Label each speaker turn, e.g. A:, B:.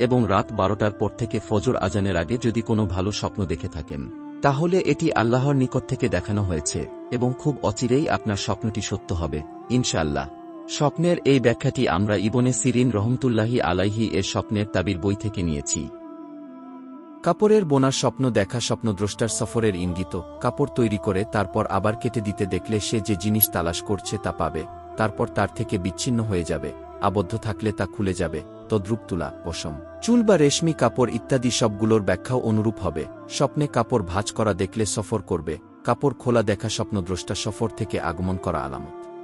A: এবং রাত বারোটার পর থেকে ফজর আজানের আগে যদি কোনো ভালো স্বপ্ন দেখে থাকেন, তাহলে এটি আল্লাহর নিকট থেকে দেখানো হয়েছে, এবং খুব অচিরেই আপনার স্বপ্নটি সত্য হবে, ইনশাআল্লাহ। স্বপ্নের এই ব্যাখ্যাটি আমরা ইবনে সিরিন রহমতুল্লাহি আলাইহি এর স্বপ্নের তাবির বই থেকে নিয়েছি।
B: কাপড়ের বোনার স্বপ্ন দেখা স্বপ্নদ্রষ্টার সফরের ইঙ্গিত, কাপড় তৈরি করে তারপর আবার কেটে দিতে দেখলে সে যে জিনিস তালাশ করছে তা পাবে, তারপর তার থেকে বিচ্ছিন্ন হয়ে যাবে, আবদ্ধ থাকলে তা খুলে যাবে। তদ্রুপ তুলা পশম। চুল বা রেশমি, কাপড় ইত্যাদি সবগুলোর ব্যাখ্যাও অনুরূপ হবে। স্বপ্নে কাপড় ভাঁজ করা দেখলে সফর করবে। কাপড় খোলা দেখা স্বপ্নদ্রষ্টা সফর থেকে আগমন করা আলামত।